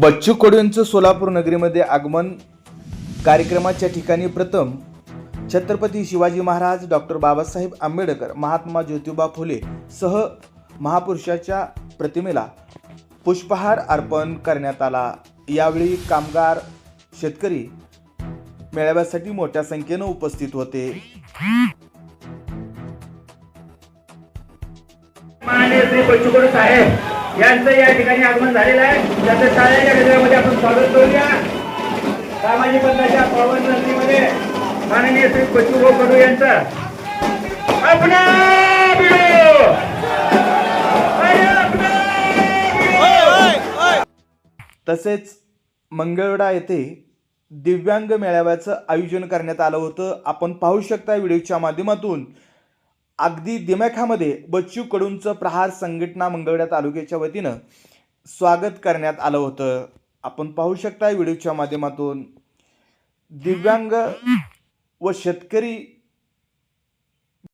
बच्चू कडूंचं सोलापूर नगरीमध्ये आगमन कार्यक्रमाच्या ठिकाणी प्रथम छत्रपती शिवाजी महाराज डॉक्टर बाबासाहेब आंबेडकर महात्मा ज्योतिबा फुले सह महापुरुषाच्या प्रतिमेला पुष्पहार अर्पण करण्यात आला. यावेळी कामगार शेतकरी मेळाव्यासाठी मोठ्या संख्येनं उपस्थित होते श्री साहेब यांचं या ठिकाणी आगमन झालेलं आहे त्यांचं शाळेच्या गजरामध्ये आपण स्वागत करूया सामाजिक बंधाच्या पावन नंदीमध्ये माननीय श्री बच्चू भाऊ कडू यांचं अपना बिडो! अरे अपना बिडो! तसेच मंगळवेढा येथे दिव्यांग मेळाव्याचं आयोजन करण्यात आलं होतं. आपण पाहू शकता व्हिडिओच्या माध्यमातून. अगदी दिमाखामध्ये बच्चू कडूंचं प्रहार संघटना मंगळवेढा तालुक्याच्या वतीनं स्वागत करण्यात आलं होतं. आपण पाहू शकता व्हिडिओच्या माध्यमातून. दिव्यांग व शेतकरी